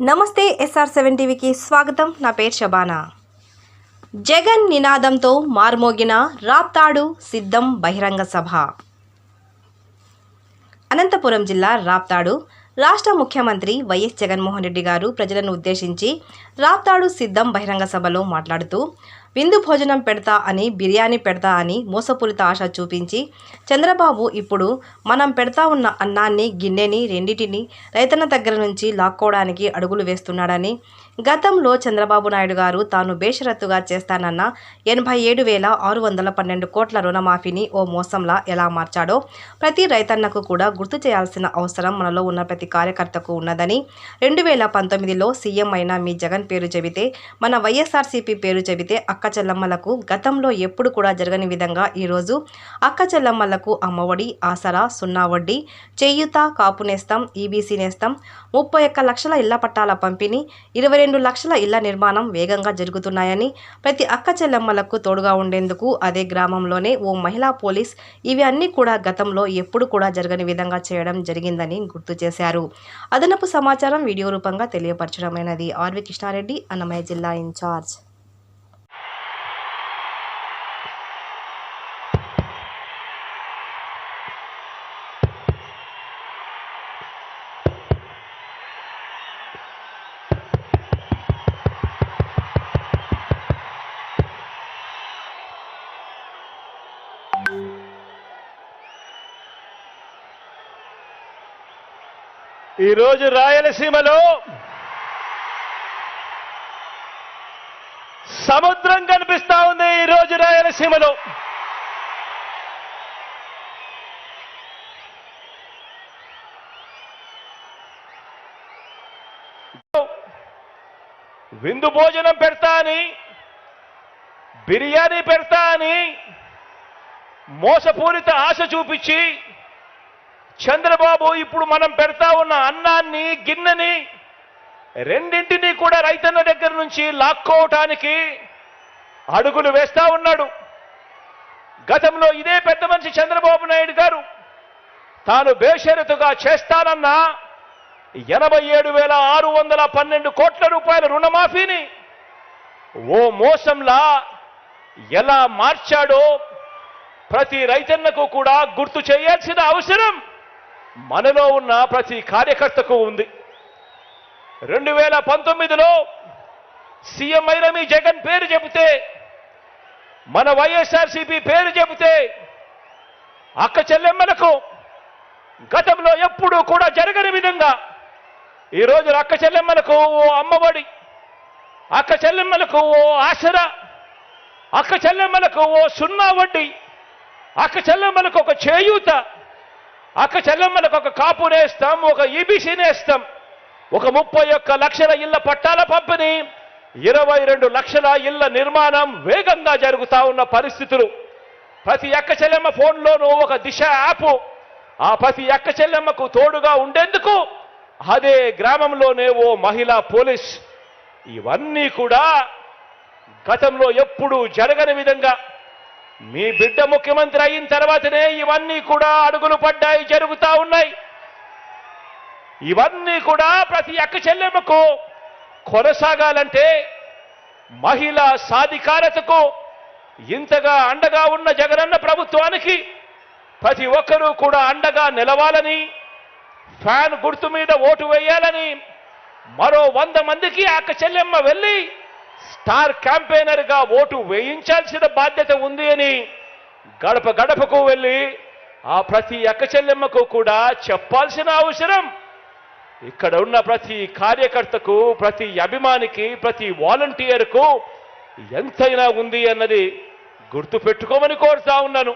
నమస్తే SR seven టీవీకి స్వాగతం. నా పేరు శబానా జగన్ నినాదంతో మార్మోగిన రాప్తాడు సిద్ధం బహిరంగ సభ. అనంతపురం జిల్లా రాప్తాడు రాష్ట్ర ముఖ్యమంత్రి వైఎస్ జగన్మోహన్ రెడ్డి గారు ప్రజలను ఉద్దేశించి రాప్తాడు సిద్ధం బహిరంగ సభలో మాట్లాడుతూ విందు భోజనం పెడతా అని బిర్యానీ పెడతా అని మోసపూరిత ఆశ చూపించి చంద్రబాబు ఇప్పుడు మనం పెడతా ఉన్న అన్నాన్ని గిన్నెని రెండింటిని రైతన్న దగ్గర నుంచి లాక్కోవడానికి అడుగులు వేస్తున్నాడని గతంలో చంద్రబాబు నాయుడు గారు తాను బేషరత్తుగా చేస్తానన్న ఎనభై ఏడు వేల ఆరు వందల పన్నెండు కోట్ల రుణమాఫీని ఓ మోసంలా ఎలా మార్చాడో ప్రతి రైతన్నకు కూడా గుర్తు చేయాల్సిన అవసరం మనలో ఉన్న ప్రతి కార్యకర్తకు ఉన్నదని రెండు వేల పంతొమ్మిదిలో సీఎం అయిన మీ జగన్ పేరు చెబితే మన వైఎస్ఆర్సీపీ పేరు చెబితే అక్క చెల్లమ్మలకు గతంలో ఎప్పుడు కూడా జరగని విధంగా ఈరోజు అక్క చెల్లమ్మలకు అమ్మఒడి ఆసరా సున్నా వడ్డీ చేయూత కాపు నేస్తం ఈబీసీ నేస్తం ముప్పై ఒక్క లక్షల ఇళ్ళ పట్టాల పంపిణీ ఇరవై రెండు లక్షల ఇళ్ళ నిర్మాణం వేగంగా జరుగుతున్నాయని ప్రతి అక్క చెల్లెమ్మలకు తోడుగా ఉండేందుకు అదే గ్రామంలోనే ఓ మహిళా పోలీస్ ఇవి అన్నీ కూడా గతంలో ఎప్పుడు కూడా జరగని విధంగా చేయడం జరిగిందని గుర్తు చేశారు. అదనపు సమాచారం వీడియో రూపంగా తెలియపరచడమైనది. ఆర్వి కృష్ణారెడ్డి అన్నమయ్య జిల్లా ఇన్ఛార్జ్. ఈరోజు రాయలసీమలో సముద్రం కనిపిస్తా ఉంది ఈరోజు రాయలసీమలో. విందు భోజనం పెడతా అని బిర్యానీ పెడతా అని మోసపూరిత ఆశ చూపించి చంద్రబాబు ఇప్పుడు మనం పెడతా ఉన్న అన్నాన్ని గిన్నెని రెండింటినీ కూడా రైతన్న దగ్గర నుంచి లాక్కోవటానికి అడుగులు వేస్తా ఉన్నాడు. గతంలో ఇదే పెద్ద మనిషి చంద్రబాబు నాయుడు గారు తాను బేషరతుగా చేస్తానన్న ఎనభై ఏడు వేల ఆరు వందల పన్నెండు కోట్ల రూపాయల రుణమాఫీని ఓ మోసంలా ఎలా మార్చాడో ప్రతి రైతన్నకు కూడా గుర్తు చేయాల్సిన అవసరం. మనలో ఉన్న ప్రతి కార్యకర్తకు ఉంది. రెండు వేల పంతొమ్మిదిలో సీఎం అయిన మీ జగన్ పేరు చెబితే మన వైఎస్ఆర్సీపీ పేరు చెబితే అక్క చెల్లెమ్మలకు గతంలో ఎప్పుడూ కూడా జరగని విధంగా ఈరోజు అక్క చెల్లెమ్మలకు ఓ అమ్మఒడి అక్క చెల్లెమ్మలకు ఓ ఆసరా అక్క చెల్లెమ్మలకు ఓ సున్నా వడ్డీ అక్క చెల్లెమ్మలకు ఒక చేయూత అక్క చెల్లమ్మలకు ఒక కాపునేస్తాం ఒక ఈబీసీ ఒక ముప్పై ఒక్క లక్షల ఇళ్ళ పట్టాల పంపిణీ ఇరవై రెండు లక్షల ఇళ్ళ నిర్మాణం వేగంగా జరుగుతా ఉన్న పరిస్థితులు. ప్రతి ఎక్క చెల్లెమ్మ ఫోన్లోనూ ఒక దిశ యాప్. ఆ ప్రతి ఎక్క చెల్లెమ్మకు తోడుగా ఉండేందుకు అదే గ్రామంలోనే ఓ మహిళా పోలీస్. ఇవన్నీ కూడా గతంలో ఎప్పుడూ జరగని విధంగా మీ బిడ్డ ముఖ్యమంత్రి అయిన తర్వాతనే ఇవన్నీ కూడా అడుగులు పడ్డాయి జరుగుతా ఉన్నాయి. ఇవన్నీ కూడా ప్రతి అక్క చెల్లెమ్మకు కొనసాగాలంటే మహిళా సాధికారతకు ఇంతగా అండగా ఉన్న జగనన్న ప్రభుత్వానికి ప్రతి ఒక్కరూ కూడా అండగా నిలవాలని ఫ్యాన్ గుర్తు మీద ఓటు వేయాలని మరో వంద మందికి అక్క చెల్లెమ్మ వెళ్ళి స్టార్ క్యాంపెయినర్గా ఓటు వేయించాల్సిన బాధ్యత ఉంది అని గడప గడపకు వెళ్ళి ఆ ప్రతి అక్క చెల్లెమ్మకు కూడా చెప్పాల్సిన అవసరం. ఇక్కడ ఉన్న ప్రతి కార్యకర్తకు ప్రతి అభిమానికి ప్రతి వాలంటీర్కు ఎంతైనా ఉంది అన్నది గుర్తు పెట్టుకోమని కోరుతా ఉన్నాను.